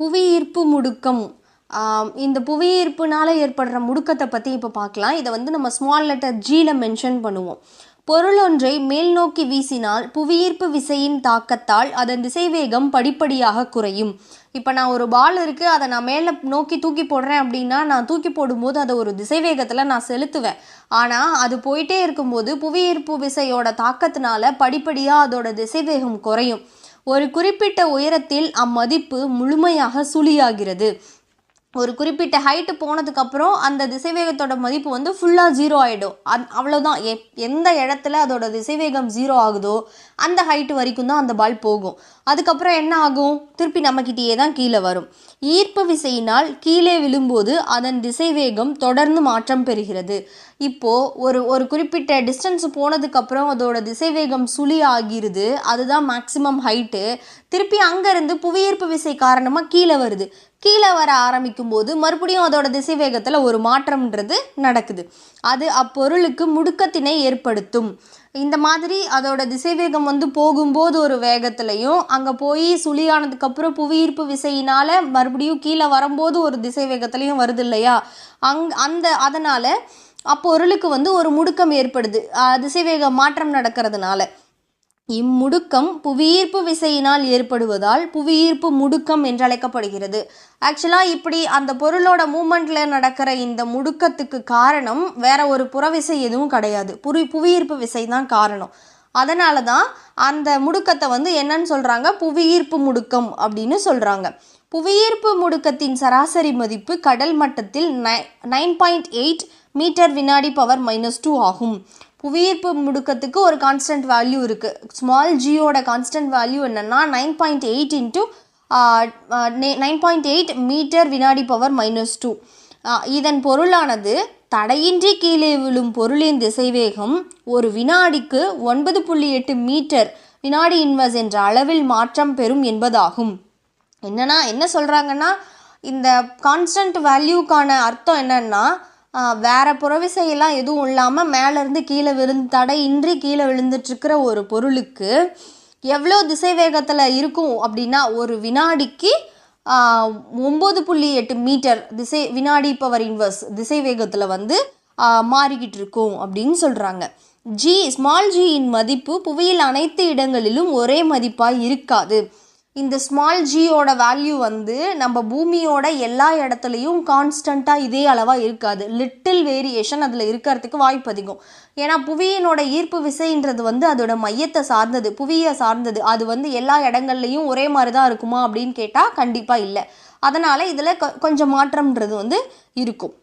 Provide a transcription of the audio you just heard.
புவியீர்ப்பு முடுக்கம். இந்த புவியீர்ப்புனால் ஏற்படுற முடுக்கத்தை பற்றி இப்போ பார்க்கலாம் இதை வந்து நம்ம ஸ்மால் லெட்டர் ஜியில் மென்ஷன் பண்ணுவோம். பொருளொன்றை மேல் நோக்கி வீசினால் புவியீர்ப்பு விசையின் தாக்கத்தால் அதன் திசைவேகம் படிப்படியாக குறையும். இப்போ நான் ஒரு பால் இருக்குது அதை நான் மேலே நோக்கி தூக்கி போடுறேன் அப்படின்னா நான் தூக்கி போடும்போது அதை ஒரு திசைவேகத்தில் நான் செலுத்துவேன். ஆனால் அது போயிட்டே இருக்கும்போது புவியீர்ப்பு விசையோட தாக்கத்தினால படிப்படியாக அதோட திசைவேகம் குறையும். ஒரு குறிப்பிட்ட உயரத்தில் அம்மதிப்பு முழுமையாக சுழியாகிறது. ஒரு குறிப்பிட்ட ஹைட்டு போனதுக்கப்புறம் அந்த திசைவேகத்தோட மதிப்பு வந்து ஃபுல்லாக ஜீரோ ஆகிடும் அந் அவ்வளோதான் எ எந்த இடத்துல அதோட திசைவேகம் ஜீரோ ஆகுதோ அந்த ஹைட்டு வரைக்கும் தான் அந்த பால் போகும். அதுக்கப்புறம் என்ன ஆகும்? திருப்பி நம்மக்கிட்டேயே தான் கீழே வரும். ஈர்ப்பு விசையினால் கீழே விழும்போது அதன் திசைவேகம் தொடர்ந்து மாற்றம் பெறுகிறது. இப்போது ஒரு ஒரு குறிப்பிட்ட டிஸ்டன்ஸ் போனதுக்கப்புறம் அதோட திசைவேகம் சுழி ஆகிருது. அதுதான் மேக்ஸிமம் ஹைட்டு திருப்பி அங்கேருந்து புவியீர்ப்பு விசை காரணமாக கீழே வருது. கீழே வர ஆரம்பிக்கும் போது மறுபடியும் அதோட திசைவேகத்தில் ஒரு மாற்றம்ன்றது நடக்குது. அது அப்பொருளுக்கு முடுக்கத்தினை ஏற்படுத்தும். இந்த மாதிரி அதோட திசைவேகம் வந்து போகும்போது ஒரு வேகத்துலையும் அங்கே போய் சுழியானதுக்கப்புறம் புவியீர்ப்பு விசையினால் மறுபடியும் கீழே வரும்போது ஒரு திசை வேகத்துலையும் வருது இல்லையா அங் அந்த அதனால் அப்பொருளுக்கு வந்து ஒரு முடுக்கம் ஏற்படுது. திசைவேக மாற்றம் நடக்கிறதுனால. இம்முடுக்கம் புவியீர்ப்பு விசையினால் ஏற்படுவதால் புவியீர்ப்பு முடுக்கம் என்று அழைக்கப்படுகிறது ஆக்சுவலாக இப்படி அந்த பொருளோட மூமெண்ட்டில் நடக்கிற இந்த முடுக்கத்துக்கு காரணம் வேற ஒரு புறவிசை எதுவும் கிடையாது. புவி புவியீர்ப்பு விசை தான் காரணம். அதனால தான் அந்த முடுக்கத்தை வந்து என்னன்னு சொல்கிறாங்க புவியீர்ப்பு முடுக்கம் அப்படின்னு சொல்கிறாங்க புவியீர்ப்பு முடுக்கத்தின் சராசரி மதிப்பு கடல் மட்டத்தில் nine nine point eight metre வினாடி பவர் மைனஸ் டூ ஆகும். புவியீர்ப்பு முடுக்கத்துக்கு ஒரு கான்ஸ்டன்ட் வேல்யூ இருக்குது ஸ்மால் ஜியோட கான்ஸ்டன்ட் வேல்யூ என்னென்னா nine point eight into nine point eight metre வினாடி பவர் மைனஸ் டூ இதன் பொருளானது தடையின்றி கீழே விழும் பொருளின் திசைவேகம் ஒரு வினாடிக்கு ஒன்பது புள்ளி எட்டு மீட்டர் வினாடி இன்வர்ஸ் என்ற அளவில் மாற்றம் பெறும் என்பதாகும். என்னன்னா என்ன சொல்கிறாங்கன்னா இந்த கான்ஸ்டன்ட் வேல்யூக்கான அர்த்தம் என்னன்னா வேறு வேற புறவிசையெல்லாம் எதுவும் இல்லாமல் மேலேருந்து கீழே விழுந்து தடையின்றி கீழே விழுந்துட்டுருக்கிற ஒரு பொருளுக்கு எவ்வளோ திசைவேகத்தில் இருக்கும் அப்படின்னா ஒரு வினாடிக்கு ஒம்பது புள்ளி எட்டு மீட்டர் திசை வினாடி பவர் இன்வர்ஸ் திசை வேகத்தில் வந்து மாறிக்கிட்டு இருக்கும் அப்படின்னு சொல்கிறாங்க ஜி ஸ்மால் ஜியின் மதிப்பு புவியில் அனைத்து இடங்களிலும் ஒரே மதிப்பாக இருக்காது. இந்த ஸ்மால் ஜியோட வேல்யூ வந்து நம்ம பூமியோட எல்லா இடத்துலையும் கான்ஸ்டண்ட்டாக இதே அளவாக இருக்காது. லிட்டில் வேரியேஷன் அதில் இருக்கிறதுக்கு வாய்ப்பு அதிகம். ஏன்னா புவியினோட ஈர்ப்பு விசைன்றது வந்து அதோட மையத்தை சார்ந்தது புவியை சார்ந்தது. அது வந்து எல்லா இடங்கள்லையும் ஒரே மாதிரி தான் இருக்குமா அப்படின்னு கேட்டால் கண்டிப்பாக இல்லை. அதனால் இதில் கொஞ்சம் மாற்றம்ன்றது வந்து இருக்கும்.